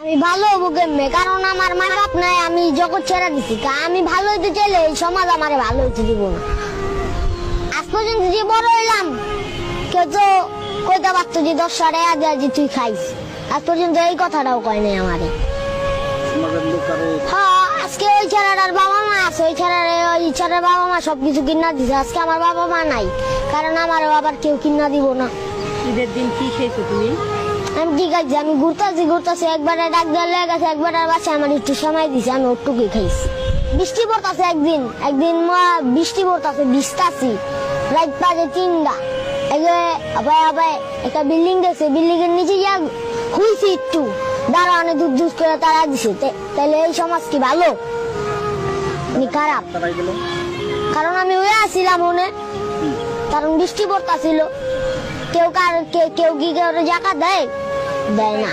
আমি ভালো হব কেমনে? কারণ আমার মা বাপ নাই, আমি জগৎ ছেড়ে দিছি। আমি ভালো হইতে চাইলে এই সমাজ আমার ভালো হইতে দিব না। আজ পর্যন্ত যে বড় হইলাম, কেউ তো কইতে পারতো যে দশ সাড়ে আজ আজ তুই খাইস। আজ পর্যন্ত এই কথাটাও কয় নাই আমারে। হ্যাঁ আজকে ওই ছেলেটার বাবা মা আছে, ওই ছেলের ওই ছেলের বাবা মা সবকিছু কিনা দিছে। আজকে আমার বাবা মা নাই, কারণ আমার আবার কেউ কিনা দিব না। ঈদের দিন কি খেয়েছো তুমি? আমি ঠিক আছে আমি ঘুরতেছি ঘুরতেছি একবারে ডাক দেওয়ার লেগে গেছে একবারে বাসে আমার একটু সময় দিছে আমি ওটুকুই খাইছি। বৃষ্টি পড়তাছে একদিন একদিন মা- বৃষ্টি পড়তাছে ভিজতাছি রাত বাজে তিনটা। এগে আবার আবার একটা বিল্ডিং দেখছে বিল্ডিং এর নিচে যা হুইছি একটু। দাঁড়া অনেক দূর দূর করে তারা দিছে। তাহলে এই সমাজ কি ভালো? খারাপ। কারণ আমি ওই আসছিলাম মনে কারণ বৃষ্টি পড়তাছিল। কেউ কার কে- কেউ কি কেউ জায়গা দেয়? দেয় না।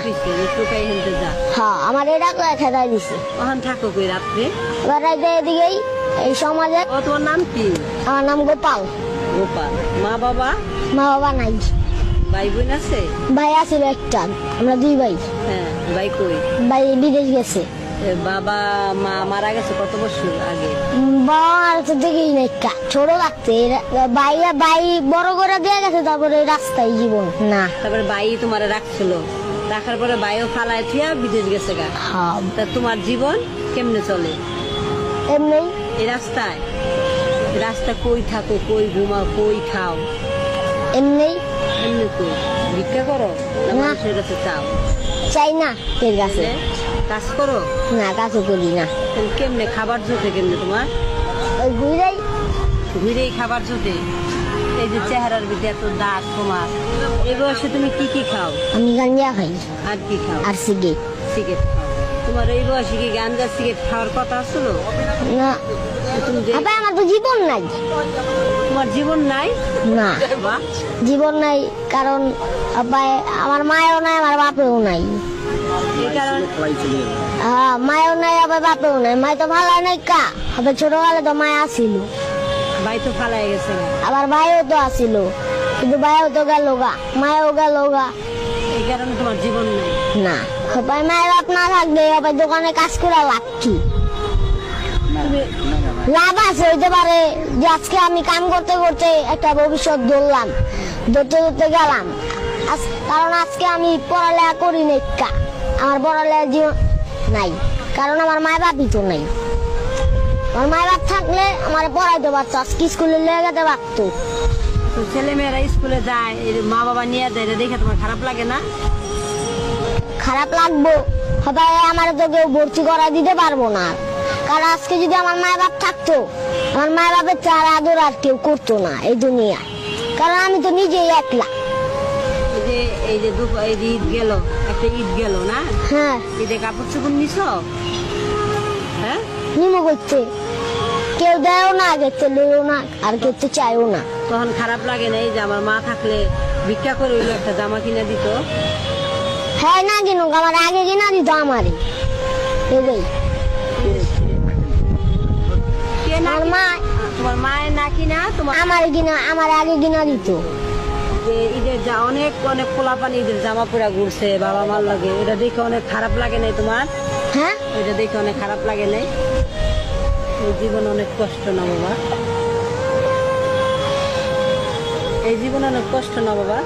হ্যাঁ আমার এটা খেদাই দিছে। ওখান থাকো কই রাত্রে। এবার রাইতে এদিকেই এই সমাজে ও তোমার নাম কি? আমার নাম গোপাল। গোপাল। মা বাবা? মা বাবা নাই। ভাই বোন আছে? ভাই আছিল একটা আমরা দুই ভাই। হ্যাঁ ভাই কই? ভাই বিদেশ গেছে। বাবা মা মারা গেছে কত বছর আগে? বাবা মার তো দেখেই না একটা। ছোট থাকতে ভাই ভাই বড় করে দিয়ে গেছে তারপরে রাস্তায় জীবন। না। তারপরে ভাই তোমার রাখছিল? রাখার পরে ভাইও ফালায় থিয়া বিদেশ গেছে গা। হ্যাঁ। তা তোমার জীবন কেমনে চলে? এমনি। এই রাস্তায়? রাস্তা কই থাকো কই ঘুমাও কই খাও? এমনি। এমনি কই? ভিক্ষা করো না। মানুষের কাছে চাও? চাই না এর কাছে। কাজ করো? না কাজও করি না। কেমনে খাবার জোটে কেমনে তোমার? ওই ঘুরাই। ঘুরেই খাবার জোটে? এই যে চেহারার ভিতরে এত দাঁত তোমার। এই বয়সে তুমি কি কি খাও? আমি গাঞ্জা খাই। আর কি খাও? আর সিগারেট। সিগারেট তোমার এই বয়সে কি গাঞ্জা সিগারেট খাওয়ার কথা আসলো না? আমার তো জীবন নাই। তোমার জীবন নাই? না। জীবন নাই কারণ আব্বাই আমার মায়ও নাই আমার বাপেও নাই। হ্যাঁ মায়ও নাই আবার বাপেও নাই। মায় তো ভালো নাই কা? আবার ছোটবেলা তো মায় আসিল ভাই তো ফালাই গেছে। গা। আবার ভাইও তো আসিল কিন্তু ভাইও তো গেল গা মায়ও গেল গা। এই কারণে তোমার জীবন নাই। না সবাই মায়ের বাপ না থাকলে আবার দোকানে কাজ করে লাভ কি আছে হইতে পারে যে আজকে আমি কাম করতে করতে একটা ভবিষ্যৎ ধরলাম ধরতে ধরতে গেলাম। কারণ আজকে আমি পড়ালেখা করি নাই আমার পড়ালেখা জীবন নাই কারণ আমার মায় বাপই তো নাই। আমার মায় বাপ থাকলে আমার পড়াইতে পারতো আজকে স্কুলে লেগে যেতে পারতো। ছেলে মেয়েরা স্কুলে যায় মা বাবা নিয়ে এটা দেখে তোমার খারাপ লাগে না? খারাপ লাগবো সবাই আমার তো কেউ ভর্তি করা দিতে পারব না। কারণ আজকে যদি আমার মায় বাপ থাকতো আমার মায় বাপের চার আদর আর কেউ করতো না এই দুনিয়া কারণ আমি তো নিজেই একলা। এই যে এই যে ঈদ গেল একটা ঈদ গেল না? হ্যাঁ। ঈদে কাপড় চোপড় নিছ? নিমো করতে কেউ দেয়ও না দেখতে লইও না আর কেউ তো চাইও না। তখন খারাপ লাগে না এই যে আমার মা থাকলে ভিক্ষা করে হইল একটা জামা কিনে দিত। হ্যাঁ না কিনো? আমার আগে কিনা দিত আমারই এটাই আর মা তোমার মায়ের না কিনা তোমার আমার কিনা আমার আগে কিনা দিত। যে ঈদের যা অনেক অনেক পোলাপানি ঈদের জামা পরা ঘুরছে বাবা মার লাগে এটা দেখে অনেক খারাপ লাগে নাই তোমার? হ্যাঁ? এটা দেখে অনেক খারাপ লাগে নাই? এই জীবন অনেক কষ্ট না বাবা। এই জীবন অনেক কষ্ট না বাবা।